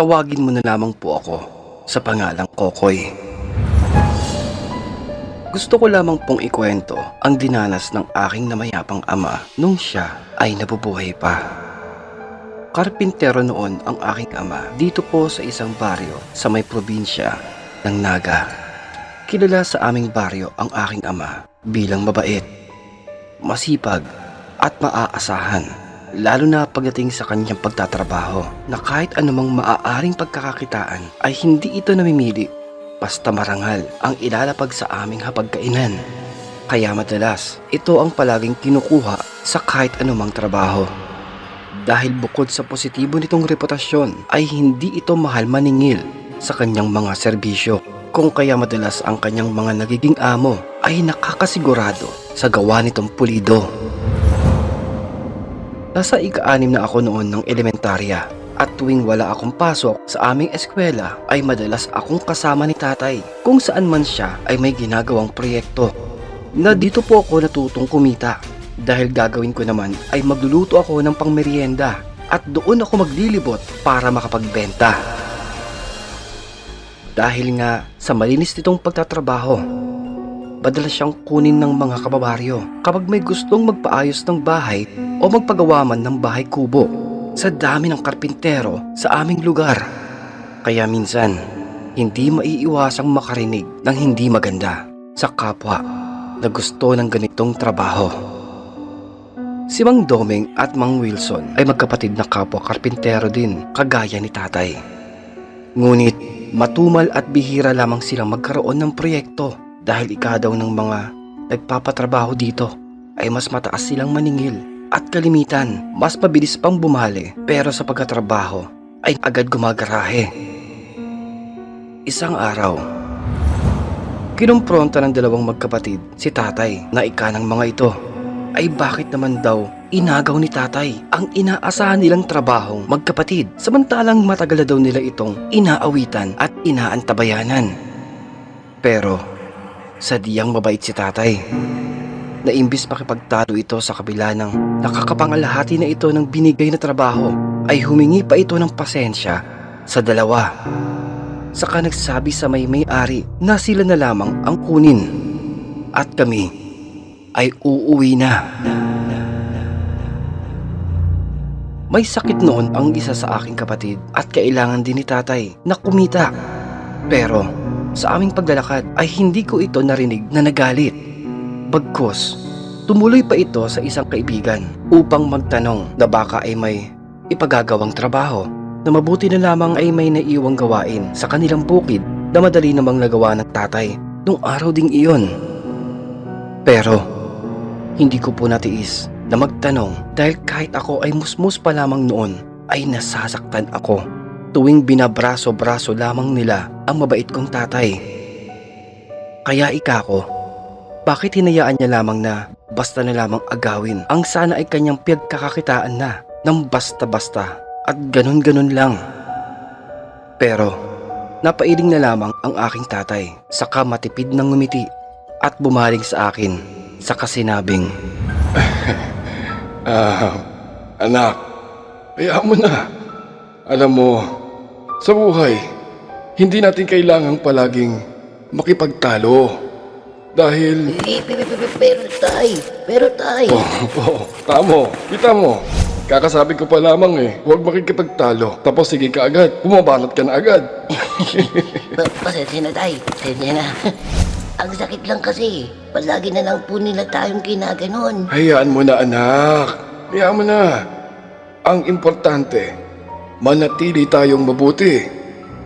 tawagin mo na lamang po ako sa pangalang Kokoy. Gusto ko lamang pong ikwento ang dinanas ng aking namayapang ama nung siya ay nabubuhay pa. Karpintero noon ang aking ama dito po sa isang baryo sa may probinsya ng Naga. Kilala sa aming baryo ang aking ama bilang mabait, masipag at maaasahan. Lalo na pagdating sa kanyang pagtatrabaho na kahit anumang maaaring pagkakakitaan ay hindi ito namimili basta marangal ang ilalapag sa aming hapagkainan. Kaya madalas, ito ang palaging kinukuha sa kahit anumang trabaho. Dahil bukod sa positibo nitong reputasyon ay hindi ito mahal maningil sa kanyang mga serbisyo. Kung kaya madalas ang kanyang mga nagiging amo ay nakakasigurado sa gawa nitong pulido. Nasa ika-anim na ako noon ng elementarya at tuwing wala akong pasok sa aming eskwela ay madalas akong kasama ni tatay kung saan man siya ay may ginagawang proyekto. Na dito po ako natutong kumita dahil gagawin ko naman ay magluluto ako ng pangmeryenda at doon ako maglilibot para makapagbenta. Dahil nga sa malinis nitong pagtatrabaho, madalas siyang kunin ng mga kababaryo kapag may gustong magpaayos ng bahay o magpagawa man ng bahay kubo sa dami ng karpintero sa aming lugar. Kaya minsan, hindi maiiwasang makarinig ng hindi maganda sa kapwa na gusto ng ganitong trabaho. Si Mang Doming at Mang Wilson ay magkapatid na kapwa karpintero din kagaya ni tatay. Ngunit matumal at bihira lamang silang magkaroon ng proyekto dahil ika daw ng mga nagpapatrabaho dito ay mas mataas silang maningil at kalimitan mas mabilis pang bumali pero sa pagkatrabaho ay agad gumagarahe. Isang araw, kinumpronta ng dalawang magkapatid si tatay na ika ng mga ito ay bakit naman daw inagaw ni tatay ang inaasahan nilang trabahong magkapatid samantalang matagal na daw nila itong inaawitan at inaantabayanan. Pero sadyang mabait si tatay na imbis makipagtalo ito sa kabila ng nakakapangalahati na ito ng binigay na trabaho ay humingi pa ito ng pasensya sa dalawa. Saka nagsabi sa may may-ari na sila na lamang ang kunin at kami ay uuwi na. May sakit noon ang isa sa aking kapatid at kailangan din ni tatay na kumita. Pero sa aming paglalakad ay hindi ko ito narinig na nagalit. Bagkus, tumuloy pa ito sa isang kaibigan upang magtanong na baka ay may ipagagawang trabaho na mabuti na lamang ay may naiwang gawain sa kanilang bukid na madali namang nagawa ng tatay nung araw ding iyon. Pero hindi ko po natiis na magtanong dahil kahit ako ay musmus pa lamang noon ay nasasaktan ako tuwing binabraso-braso lamang nila ang mabait kong tatay. Kaya ika ko, bakit hinayaan niya lamang na basta na lamang agawin ang sana ay kanyang pagkakakitaan na ng basta-basta at ganun-ganun lang. Pero napailing na lamang ang aking tatay saka matipid ng ngumiti at bumaling sa akin sa kasinabing Ah, anak, hayaan mo na. Alam mo, sa buhay, hindi natin kailangang palaging makipagtalo. Dahil, Eh, pe- pe- pe- pero tay, pero tay. oh, oh, tamo, kita mo. Kakasabi ko pa lamang eh, huwag makikipagtalo. Tapos sige ka agad, bumabanat ka na agad. Pa- pasensya na tay, pasensya na. Ang sakit lang kasi, palagi na lang po nila tayong kinaganon. Hayaan mo na anak, hayaan mo na. Ang importante, manatili tayong mabuti.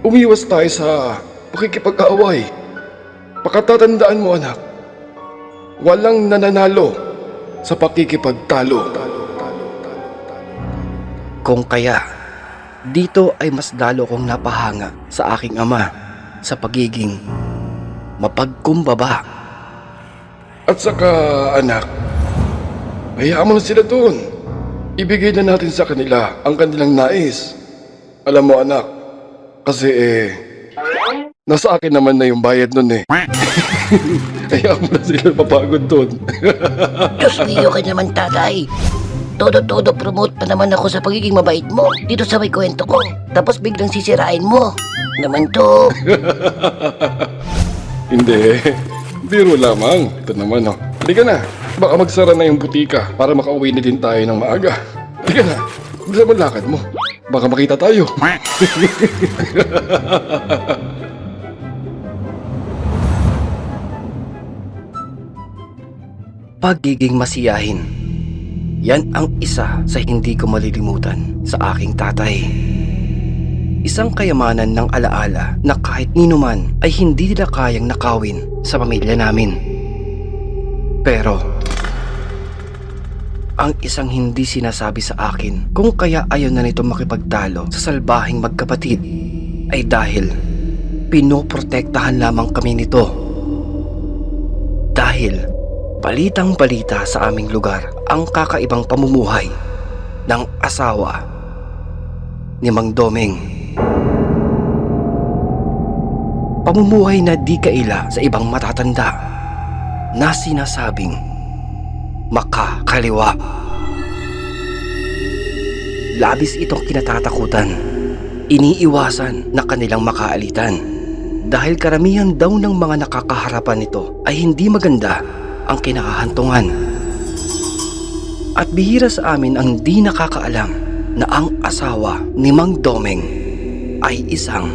Umiwas tayo sa pakikipag-away. Pakatatandaan mo anak, walang nananalo sa pakikipagtalo. Kung kaya, dito ay mas lalo kong napahanga sa aking ama sa pagiging mapagkumbaba. At saka anak, hayaan mo na sila doon. Ibigay na natin sa kanila ang kanilang nais. Alam mo anak, kasi eh, nasa akin naman na yung bayad nun eh. hayaan mo na sila mapagod doon. Diyos niyo ka naman tatay. todo-todo promote pa naman ako sa pagiging mabait mo dito sa may kwento ko. Tapos biglang sisirain mo. Naman to. Hindi. Biro lamang. Ito naman oh. Halika na. Baka magsara na yung butika para makauwi na din tayo ng maaga. Halika na. Bisa mo lakad mo. Baka makita tayo. Pagiging masiyahin. Yan ang isa sa hindi ko malilimutan sa aking tatay. Isang kayamanan ng alaala na kahit nino man ay hindi nila kayang nakawin sa pamilya namin. Pero, ang isang hindi sinasabi sa akin kung kaya ayaw na nito makipagtalo sa salbahing magkapatid ay dahil pinoprotektahan lamang kami nito. Dahil balitang balita sa aming lugar ang kakaibang pamumuhay ng asawa ni Mang Domeng. Pamumuhay na di kaila sa ibang matatanda na sinasabing makakaliwa. Labis itong kinatatakutan. Iniiwasan na kanilang makaalitan. Dahil karamihan daw ng mga nakakaharapan nito ay hindi maganda ang kinakahantungan. At bihira sa amin ang di nakakaalam na ang asawa ni Mang Domeng ay isang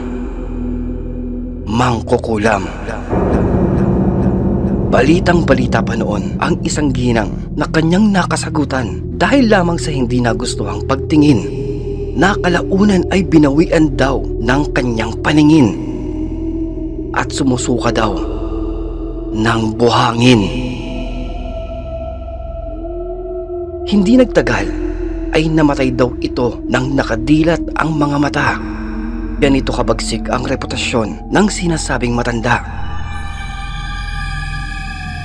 mangkukulam. Balitang balita pa noon ang isang ginang na kanyang nakasagutan dahil lamang sa hindi nagustuhang pagtingin. Nakalaunan ay binawian daw ng kanyang paningin at sumusuka daw ng buhangin. Hindi nagtagal ay namatay daw ito nang nakadilat ang mga mata. Ganito kabagsik ang reputasyon ng sinasabing matanda.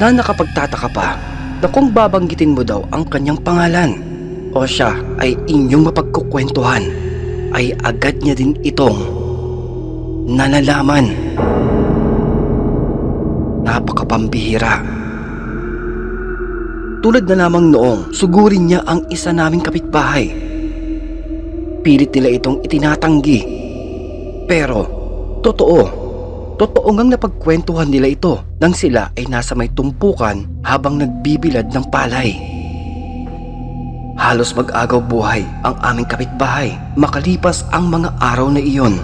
Na nakapagtataka pa na kung babanggitin mo daw ang kanyang pangalan o siya ay inyong mapagkukwentuhan ay agad niya din itong nalalaman. Napakapambihira. Tulad na lamang noong sugurin niya ang isa naming kapitbahay. Pilit nila itong itinatanggi. Pero, totoo. Totoo ngang napagkwentuhan nila ito nang sila ay nasa may tumpukan habang nagbibilad ng palay. Halos mag-agaw buhay ang aming kapitbahay makalipas ang mga araw na iyon.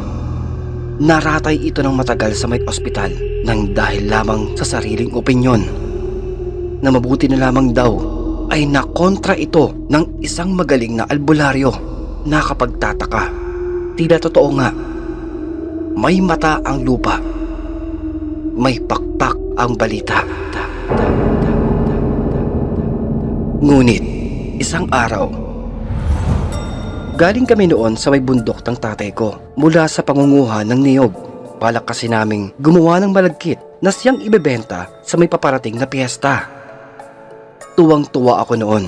Naratay ito ng matagal sa may ospital nang dahil lamang sa sariling opinyon na mabuti na lamang daw ay nakontra ito ng isang magaling na albularyo. Nakapagtataka. Tila totoo nga. May mata ang lupa. May pakpak ang balita. Ngunit, isang araw, galing kami noon sa may bundok ng tatay ko mula sa pangunguha ng niyog. Balak kasi naming gumawa ng malagkit na siyang ibebenta sa may paparating na piyesta. Tuwang-tuwa ako noon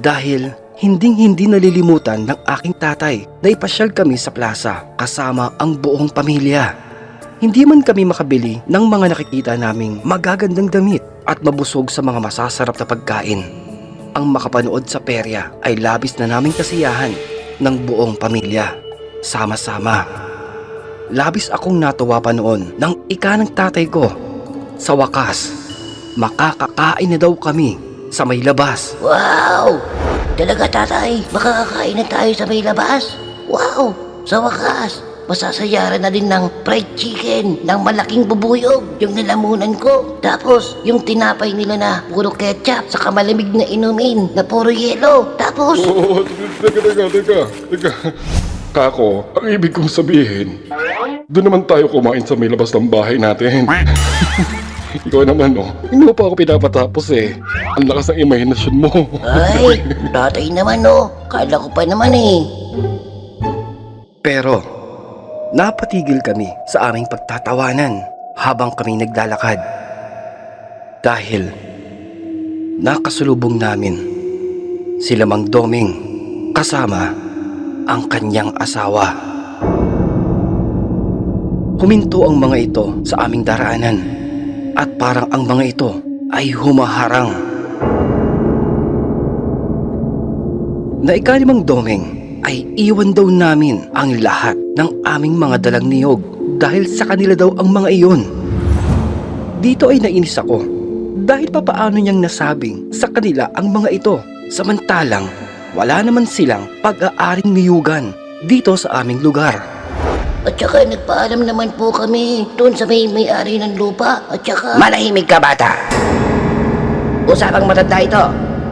dahil hinding-hindi nalilimutan ng aking tatay na ipasyal kami sa plaza kasama ang buong pamilya. Hindi man kami makabili ng mga nakikita naming magagandang damit at mabusog sa mga masasarap na pagkain. Ang makapanood sa perya ay labis na naming kasiyahan ng buong pamilya. Sama-sama. Labis akong natuwa pa noon ng ika ng tatay ko. Sa wakas, makakakain na daw kami sa may labas. Wow! Talaga tatay, makakakain na tayo sa may labas? Wow! Sa wakas, masasayaran na din ng fried chicken ng malaking bubuyog yung nalamunan ko. Tapos, yung tinapay nila na puro ketchup sa malamig na inumin na puro yelo. Tapos, Oo, teka, teka, teka, teka. Kako, ang ibig kong sabihin, doon naman tayo kumain sa may labas ng bahay natin. Ikaw naman, oh. Hindi mo pa ako pinapatapos eh. Ang lakas ng imahinasyon mo. ay, tatay naman no. Kala ko pa naman eh. Pero, napatigil kami sa aming pagtatawanan habang kami naglalakad. Dahil, nakasulubong namin sila Mang Doming kasama ang kanyang asawa. Huminto ang mga ito sa aming daraanan at parang ang mga ito ay humaharang. na ikalimang domeng ay iwan daw namin ang lahat ng aming mga dalang niyog dahil sa kanila daw ang mga iyon. Dito ay nainis ako dahil papaano niyang nasabing sa kanila ang mga ito samantalang wala naman silang pag-aaring niyugan dito sa aming lugar. At saka nagpaalam naman po kami doon sa may may-ari ng lupa. At saka... Manahimik ka bata. Usapang matanda ito.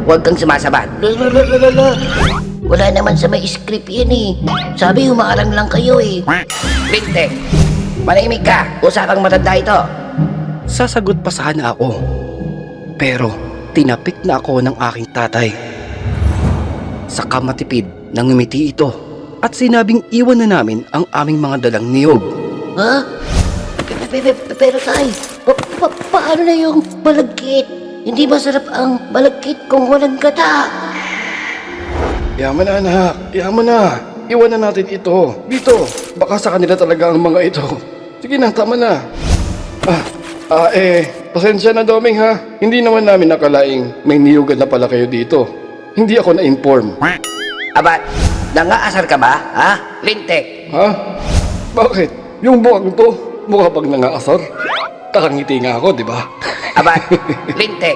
Huwag kang sumasabat. Lalalala. Wala naman sa may script yan eh. Sabi humaarang lang kayo eh. Lintek. Manahimik ka. Usapang matanda ito. Sasagot pa sana ako. Pero tinapik na ako ng aking tatay. Saka matipid nang ngumiti ito at sinabing iwan na namin ang aming mga dalang niyog. Ha? Pe- pe- pe- Pero tay, pa- pa- paano na yung balagkit? Hindi masarap ang balagkit kung walang gata. Yaman na anak, yaman na. Iwan na natin ito. Dito, baka sa kanila talaga ang mga ito. Sige na, tama na. Ah, ah eh, pasensya na Doming ha. Hindi naman namin nakalaing may niyugad na pala kayo dito. Hindi ako na-inform. Abat, nangaasar ka ba? Ha? Lintek. Ha? Bakit? Yung buwag to, mukha bang nangaasar? Kakangiti nga ako, di ba? Abat, lintek.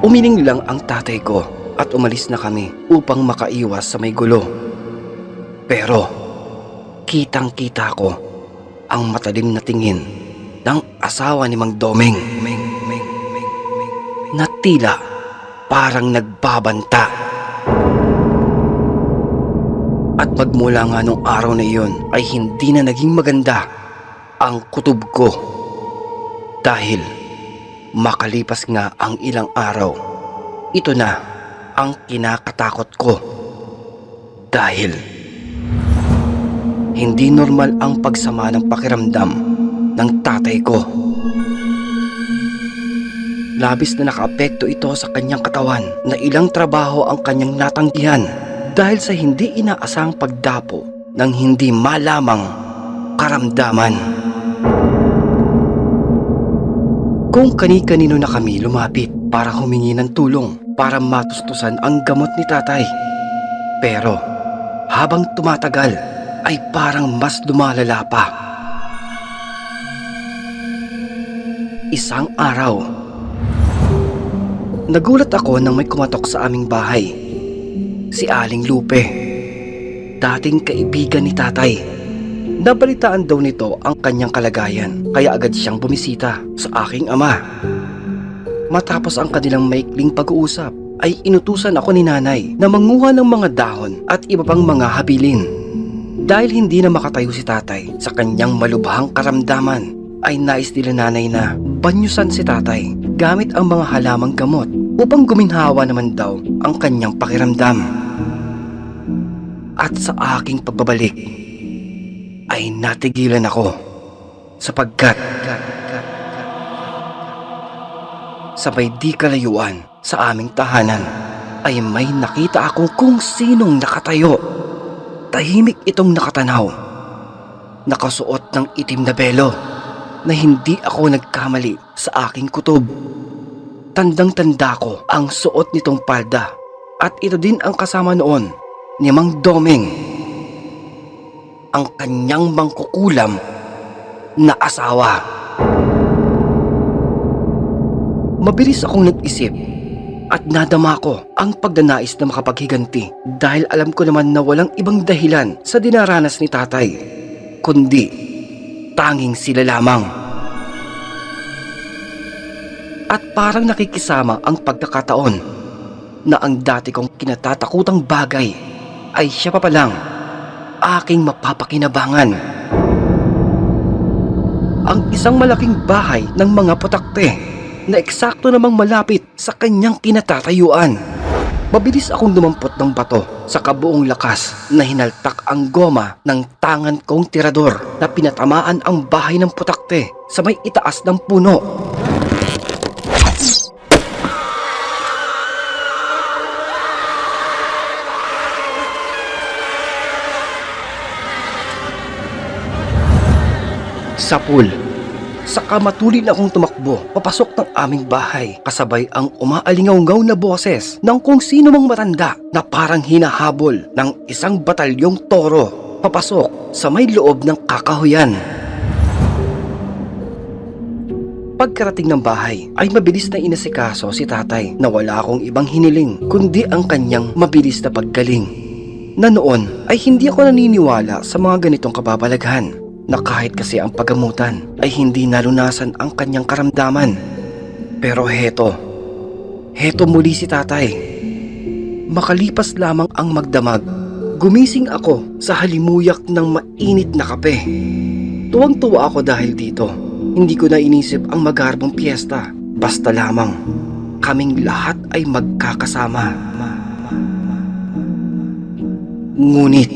Umiling lang ang tatay ko at umalis na kami upang makaiwas sa may gulo. Pero, kitang kita ko ang matalim na tingin ng asawa ni Mang Domeng na tila parang nagbabanta. At magmula nga nung araw na iyon ay hindi na naging maganda ang kutob ko. Dahil makalipas nga ang ilang araw, ito na ang kinakatakot ko. Dahil hindi normal ang pagsama ng pakiramdam ng tatay ko. Labis na nakaapekto ito sa kanyang katawan na ilang trabaho ang kanyang natanggihan dahil sa hindi inaasang pagdapo ng hindi malamang karamdaman. Kung kani-kanino na kami lumapit para humingi ng tulong para matustusan ang gamot ni tatay. Pero habang tumatagal ay parang mas lumalala pa. Isang araw, nagulat ako nang may kumatok sa aming bahay. Si Aling Lupe, dating kaibigan ni tatay. Nabalitaan daw nito ang kanyang kalagayan kaya agad siyang bumisita sa aking ama. Matapos ang kanilang maikling pag-uusap ay inutusan ako ni nanay na manguha ng mga dahon at iba pang mga habilin. Dahil hindi na makatayo si tatay sa kanyang malubhang karamdaman ay nais nila nanay na banyusan si tatay gamit ang mga halamang gamot upang guminhawa naman daw ang kanyang pakiramdam. At sa aking pagbabalik ay natigilan ako sapagkat sa may di kalayuan sa aming tahanan ay may nakita akong kung sinong nakatayo. Tahimik itong nakatanaw. Nakasuot ng itim na belo na hindi ako nagkamali sa aking kutob. Tandang-tanda ko ang suot nitong palda at ito din ang kasama noon ni Mang Domeng ang kanyang mangkukulam na asawa. Mabilis akong nag-isip at nadama ko ang pagdanais na makapaghiganti dahil alam ko naman na walang ibang dahilan sa dinaranas ni tatay, kundi tanging sila lamang. At parang nakikisama ang pagkakataon na ang dati kong kinatatakutang bagay ay siya pa palang aking mapapakinabangan. Ang isang malaking bahay ng mga putakte na eksakto namang malapit sa kanyang kinatatayuan. Mabilis akong lumampot ng bato sa kabuong lakas na hinaltak ang goma ng tangan kong tirador na pinatamaan ang bahay ng putakte sa may itaas ng puno. Sapul, Saka matulin akong tumakbo papasok ng aming bahay kasabay ang umaalingaw-ngaw na boses ng kung sino mang matanda na parang hinahabol ng isang batalyong toro papasok sa may loob ng kakahuyan. Pagkarating ng bahay ay mabilis na inasikaso si tatay na wala akong ibang hiniling kundi ang kanyang mabilis na paggaling. Na noon ay hindi ako naniniwala sa mga ganitong kababalaghan na kahit kasi ang pagamutan ay hindi nalunasan ang kanyang karamdaman. Pero heto, heto muli si tatay. Makalipas lamang ang magdamag, gumising ako sa halimuyak ng mainit na kape. Tuwang-tuwa ako dahil dito. Hindi ko na inisip ang magarbong piyesta. Basta lamang, kaming lahat ay magkakasama. Ngunit,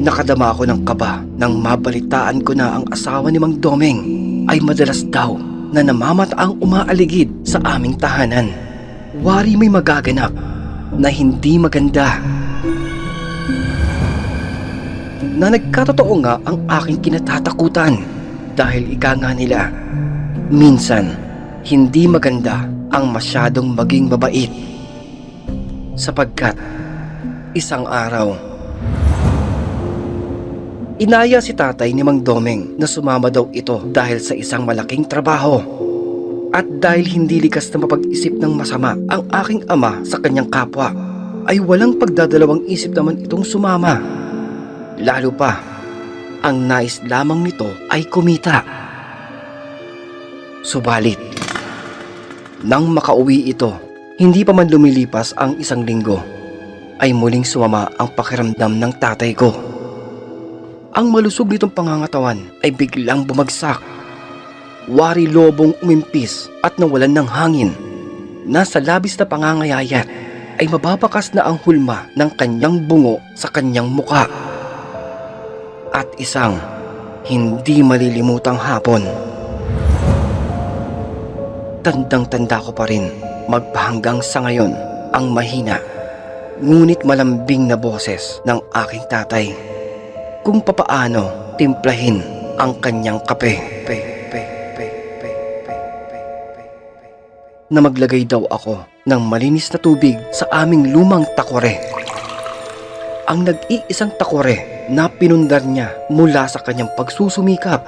nakadama ako ng kaba nang mabalitaan ko na ang asawa ni Mang Domeng ay madalas daw na namamataang umaaligid sa aming tahanan. Wari may magaganap na hindi maganda. Na nagkatotoo nga ang aking kinatatakutan dahil ika nga nila. Minsan, hindi maganda ang masyadong maging mabait. Sapagkat, isang araw, Inaya si tatay ni Mang Domeng na sumama daw ito dahil sa isang malaking trabaho. At dahil hindi likas na mapag-isip ng masama ang aking ama sa kanyang kapwa, ay walang pagdadalawang isip naman itong sumama. Lalo pa, ang nais lamang nito ay kumita. Subalit, nang makauwi ito, hindi pa man lumilipas ang isang linggo, ay muling sumama ang pakiramdam ng tatay ko. Ang malusog nitong pangangatawan ay biglang bumagsak. Wari lobong umimpis at nawalan ng hangin. Nasa labis na pangangayayat ay mababakas na ang hulma ng kanyang bungo sa kanyang muka. At isang hindi malilimutang hapon. Tandang-tanda ko pa rin magpahanggang sa ngayon ang mahina ngunit malambing na boses ng aking tatay kung papaano timplahin ang kanyang kape. Pe, pe, pe, pe, pe, pe, pe, pe. Na maglagay daw ako ng malinis na tubig sa aming lumang takore. Ang nag-iisang takore na pinundar niya mula sa kanyang pagsusumikap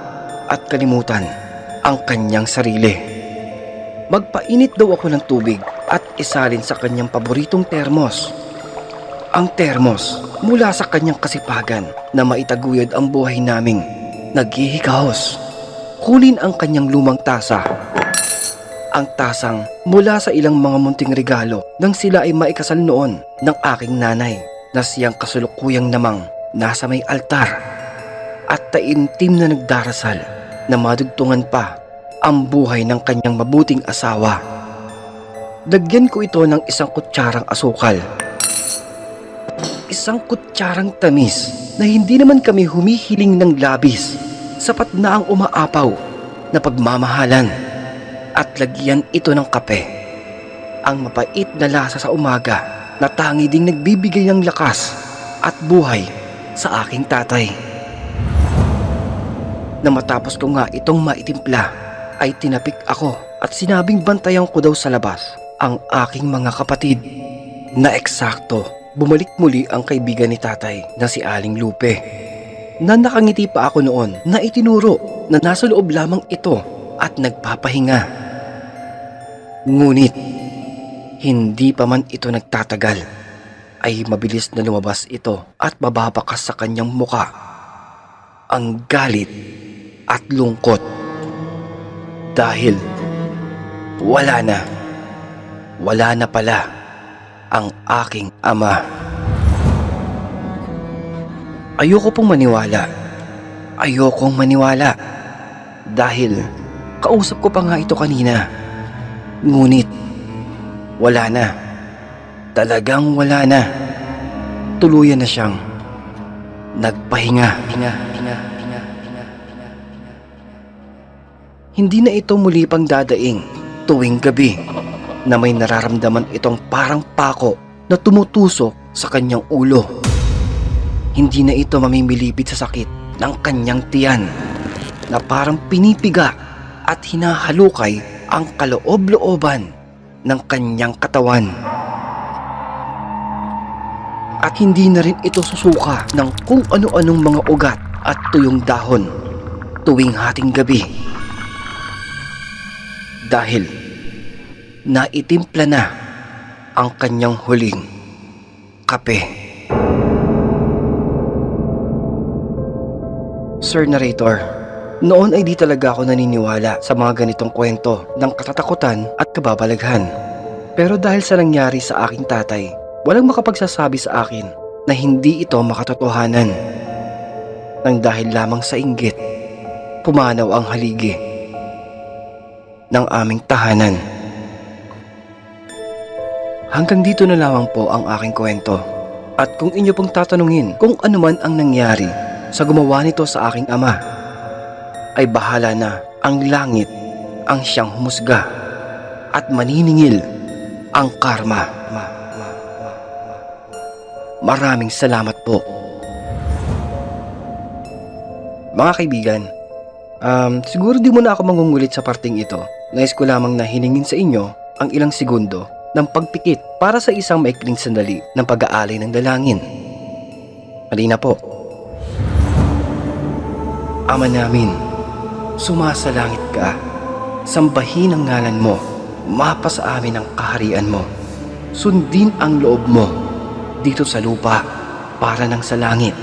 at kalimutan ang kanyang sarili. Magpainit daw ako ng tubig at isalin sa kanyang paboritong termos ang termos mula sa kanyang kasipagan na maitaguyod ang buhay naming naghihikahos. Kunin ang kanyang lumang tasa. Ang tasang mula sa ilang mga munting regalo nang sila ay maikasal noon ng aking nanay na siyang kasulukuyang namang nasa may altar at taimtim na nagdarasal na madugtungan pa ang buhay ng kanyang mabuting asawa. Lagyan ko ito ng isang kutsarang asukal isang kutsarang tamis na hindi naman kami humihiling ng labis. Sapat na ang umaapaw na pagmamahalan at lagyan ito ng kape. Ang mapait na lasa sa umaga na tangi ding nagbibigay ng lakas at buhay sa aking tatay. Na matapos ko nga itong maitimpla ay tinapik ako at sinabing bantayan ko daw sa labas ang aking mga kapatid na eksakto bumalik muli ang kaibigan ni tatay na si Aling Lupe. Na nakangiti pa ako noon na itinuro na nasa loob lamang ito at nagpapahinga. Ngunit, hindi pa man ito nagtatagal, ay mabilis na lumabas ito at mababakas sa kanyang muka. Ang galit at lungkot. Dahil, wala na. Wala na pala ang aking ama. Ayoko pong maniwala. Ayokong maniwala. Dahil kausap ko pa nga ito kanina. Ngunit wala na. Talagang wala na. Tuluyan na siyang nagpahinga. Hinga, hinga, hinga, hinga, hinga. Hindi na ito muli pang dadaing tuwing gabi na may nararamdaman itong parang pako na tumutusok sa kanyang ulo. Hindi na ito mamimilipit sa sakit ng kanyang tiyan na parang pinipiga at hinahalukay ang kaloob-looban ng kanyang katawan. At hindi na rin ito susuka ng kung ano-anong mga ugat at tuyong dahon tuwing hating gabi. Dahil naitimpla na ang kanyang huling kape. Sir Narrator, noon ay di talaga ako naniniwala sa mga ganitong kwento ng katatakutan at kababalaghan. Pero dahil sa nangyari sa aking tatay, walang makapagsasabi sa akin na hindi ito makatotohanan. Nang dahil lamang sa inggit, pumanaw ang haligi ng aming tahanan. Hanggang dito na lamang po ang aking kwento. At kung inyo pong tatanungin kung ano man ang nangyari sa gumawa nito sa aking ama, ay bahala na ang langit ang siyang humusga at maniningil ang karma. Maraming salamat po. Mga kaibigan, um, siguro di mo na ako mangungulit sa parting ito. Nais ko lamang na hiningin sa inyo ang ilang segundo ng pagpikit para sa isang maikling sandali ng pag-aalay ng dalangin. Halina po. Ama namin, sumasalangit ka. Sambahin ang ngalan mo. Mapa amin ang kaharian mo. Sundin ang loob mo dito sa lupa para ng sa langit.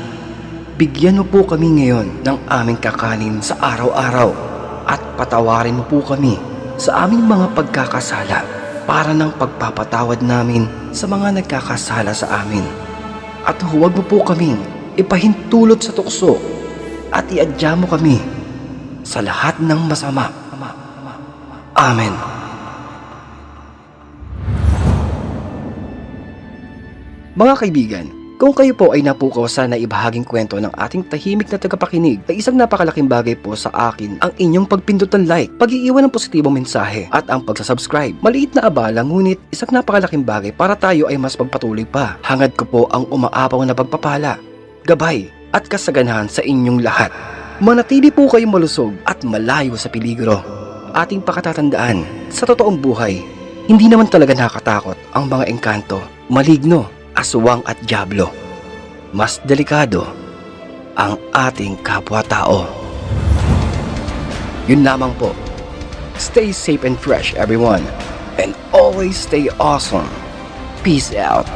Bigyan mo po kami ngayon ng aming kakanin sa araw-araw at patawarin mo po kami sa aming mga pagkakasala para ng pagpapatawad namin sa mga nagkakasala sa amin. At huwag mo po kaming ipahintulot sa tukso at iadya mo kami sa lahat ng masama. Amen. Mga kaibigan, kung kayo po ay napukaw sa naibahaging kwento ng ating tahimik na tagapakinig, ay isang napakalaking bagay po sa akin ang inyong pagpindot ng like, pag-iiwan ng positibong mensahe, at ang pagsasubscribe. Maliit na abala ngunit isang napakalaking bagay para tayo ay mas pagpatuloy pa. Hangad ko po ang umaapaw na pagpapala, gabay, at kasaganahan sa inyong lahat. Manatili po kayong malusog at malayo sa peligro. Ating pakatatandaan, sa totoong buhay, hindi naman talaga nakakatakot ang mga engkanto, maligno, aswang at diablo. Mas delikado ang ating kapwa-tao. Yun lamang po. Stay safe and fresh everyone. And always stay awesome. Peace out.